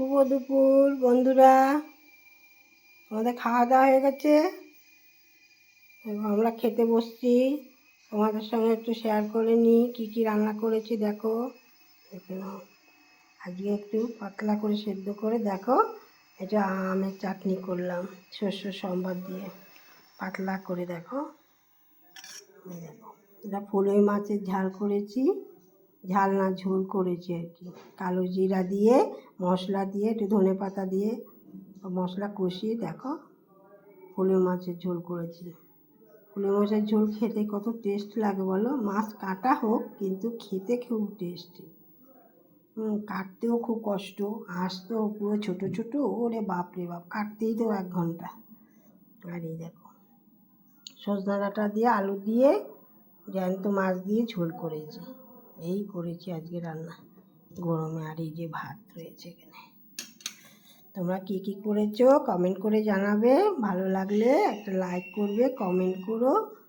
শুভ দুপুর, বন্ধুরা। আমাদের খাওয়া দাওয়া হয়ে গেছে। আমরা খেতে বসছি। তোমাদের সঙ্গে একটু শেয়ার করে নিই, কী কী রান্না করেছি, দেখো। আজকে একটু পাতলা করে সেদ্ধ করে, দেখো। এটা আমের চাটনি করলাম শস্য সম্বাদ দিয়ে। পাতলা করে, দেখো। দেখো। এটা ফুলই মাছের ঝাল করেছি। ঝাল না ঝোল করেছি আর কি। কালো জিরা দিয়ে, মশলা দিয়ে, একটু ধনে পাতা দিয়ে মশলা কষিয়ে দেখো ফুলে মাছের ঝোল করেছি। ফুলে মাছের ঝোল খেতে কত টেস্ট লাগে বলো? মাছ কাটা হোক, কিন্তু খেতে খুব টেস্টি কাটতেও খুব কষ্ট, হাঁস তো পুরো ছোটো ছোটো, ওরে বাপ রে বাপ, কাটতেই তো এক ঘণ্টা। আর এই দেখো, সজনা ডাঁটা দিয়ে, আলু দিয়ে, জ্যান্ত মাছ দিয়ে ঝোল করেছি। এই করেছি আজকে রান্না? গরমে আর এই যে ভাত রয়েছে এখানে। তোমরা কি কি করেছ? কমেন্ট করে জানাবে। ভালো লাগলে একটা লাইক করবে কমেন্ট করো।